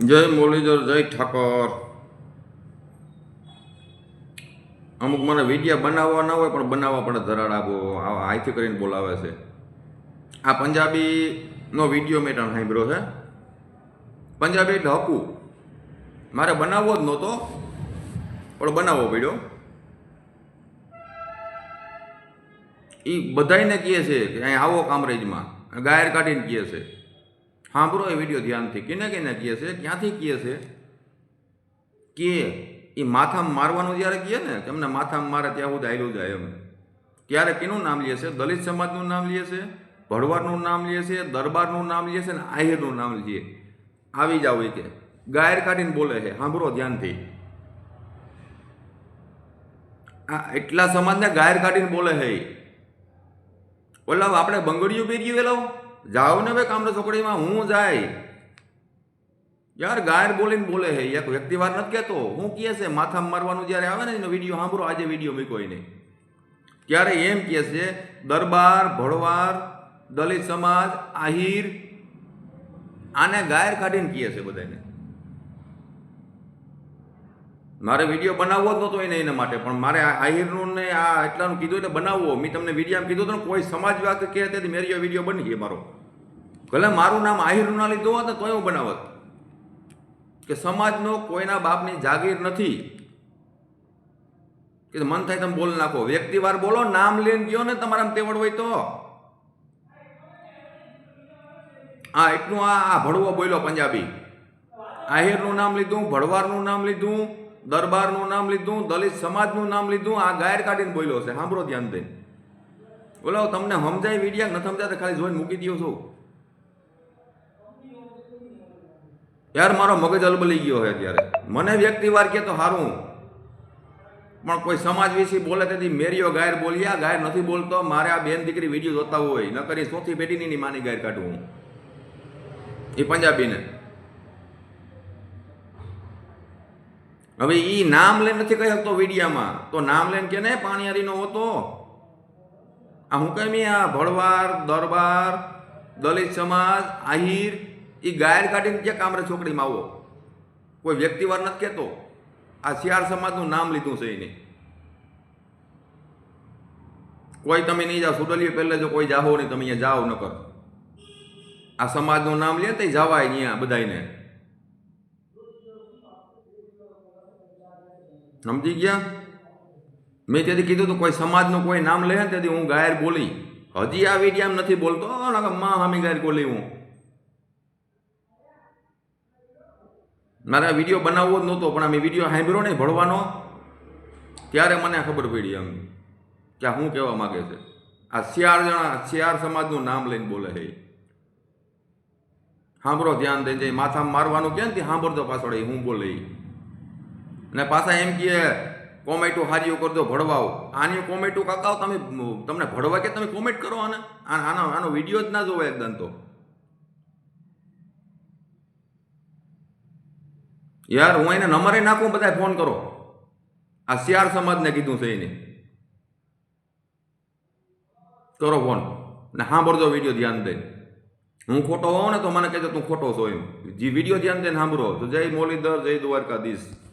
જય મુરલીધર, જય ઠાકર. અમુક મને વિડીયા બનાવવા ના હોય, પણ બનાવવા પડે ધરાડ આવા હાઈથી કરીને બોલાવે છે. આ પંજાબીનો વીડિયો મેં ત્યાં સાંભળ્યો છે. પંજાબી એટલે હકું. મારે બનાવવો જ નહોતો, પણ બનાવવો પડ્યો. એ બધાને કહે છે કે અહીં આવો કામરેજમાં. ગાયર કાઢીને કહે છે. સાંભળો એ વીડિયો ધ્યાનથી. કિને કિને કહે છે? ક્યાંથી કહે છે? કે એ માથામાં મારવાનું જ્યારે કહે ને, કે એમને માથામાં મારે ત્યાં સુધી આયલું જાય એમ. ત્યારે કેનું નામ લે છે? દલિત સમાજનું નામ લે છે? ભડવારનું નામ લે છે? દરબારનું નામ લે છે? ને આહિરનું નામ લે આવી જાવ કે. ગાયર કાઢીને બોલે છે. સાંભળો ધ્યાનથી. આ એટલા સમાજને ગાયર કાઢીને બોલે છે. ઓલા આપણે બંગડીયું પહેર્યું વેલો જાઓ ને ભાઈ કામરે ચોકડીમાં હું જાય યાર ગાયર બોલીને બોલે હે એક વ્યક્તિ વાર નથી કહેતો હું કહે છે માથા મારવાનું જ્યારે આવે ને એનો વીડિયો સાંભળો આજે વીડિયો મૂક્યો એને ત્યારે એમ કહે છે દરબાર ભળવાર દલિત સમાજ આહિર આને ગાયર કાઢીને કહે છે બધાને મારે વીડિયો બનાવવો જ નહોતો એને, એના માટે. પણ મારે આહિરનું ને આ એટલાનું કીધું એટલે બનાવવો. મેં તમને વીડિયો કીધું હતું કોઈ સમાજ કે તેથી મેરી વીડિયો બની ગયો મારો. ભલે મારું નામ આહિરનું ના લીધું હોત ને તો એવું બનાવત. કે સમાજનો કોઈના બાપની જાગીર નથી. કે મન થાય તમે બોલ નાખો. વ્યક્તિવાર બોલો, નામ લઈને ગયો ને તમારા તેવડ હોય તો. આ એટલું આ ભડવો બોલ્યો પંજાબી. આહિરનું નામ લીધું ભડવારનું નામ લીધું દરબારનું નામ લીધું, દલિત સમાજનું નામ લીધું, આ ગાયર કાઢીને બોલ્યો છે. સાંભળો ધ્યાન દઈને બોલો તમને સમજાય વિડીયા ન સમજાય ખાલી જોઈને મૂકી દો છો. યાર, મારો મગજ અલબલી ગયો છે ત્યારે મને વ્યક્તિવાર કે તો સારું પણ કોઈ સમાજ વિશે બોલે તેથી મેરીઓ ગાયર બોલ્યા, ગાયર નથી બોલતો. મારે આ બેન દીકરી વીડિયો જોતા હોય. ન કરી, ચોથી પેઢીની માની ગાયર કાઢું એ પંજાબીને. હવે એ નામ લઈને નથી કહી શકતો વીડિયામાં. તો નામ લઈને કે ને પાણીયારીનો હતો. આ હું કઈ આ ભળવાર, દરબાર, દલિત સમાજ, આહિર એ ગાયર કાઢીને ક્યાં કામરે છોકરીમાં આવો? કોઈ વ્યક્તિવાર નથી કહેતો. આ શિયાળ સમાજનું નામ લીધું છે એને. કોઈ તમે નહીં જાઓ, સુડલીએ પહેલે જો કોઈ જાહો નહીં, તમે અહીંયા જાઓ ન કરો. આ સમાજનું નામ લે તો જવાય અહીંયા બધાને સમજી ગયા? મેં તેથી કીધું હતું, કોઈ સમાજનું કોઈ નામ લે ને હું ગાયર બોલી. હજી આ વિડીયામ નથી બોલતો. મા હામી ગાયર બોલી હું. મારે આ વીડિયો બનાવવો જ નહોતો, પણ આ વીડિયો સાંભળ્યો નહીં ભણવાનો ત્યારે મને ખબર પડી એમ કે શું કહેવા માગે છે. આ શિયાળ જણા શિયાળ સમાજનું નામ લઈને બોલે છે. સાંભળો ધ્યાન દઈને માથા મારવાનું કે ને તે સાંભળતો પાછળ હું બોલે. અને પાછા એમ કહે, કોમેટું હારીઓ કરજો, ભળવાઓ. આની કોમેટું કાકાઓ, તમે, તમને ભળવા કે તમે કોમેન્ટ કરો આને? આનો આનો વીડિયો જ ના જોવા એકદમ તો. યાર, હું એને નંબરે નાખું બધા ફોન કરો. આ સિયાર સમાજને કીધું છે એને. કરો ફોન. ને સાંભળજો વીડિયો ધ્યાન દઈને હું ખોટો હોઉં ને તો મને કહેજો તું ખોટો છો એમ. જે વીડિયો ધ્યાન દઈને સાંભળો. તો જય મોલીધર, જય દ્વારકાધીશ.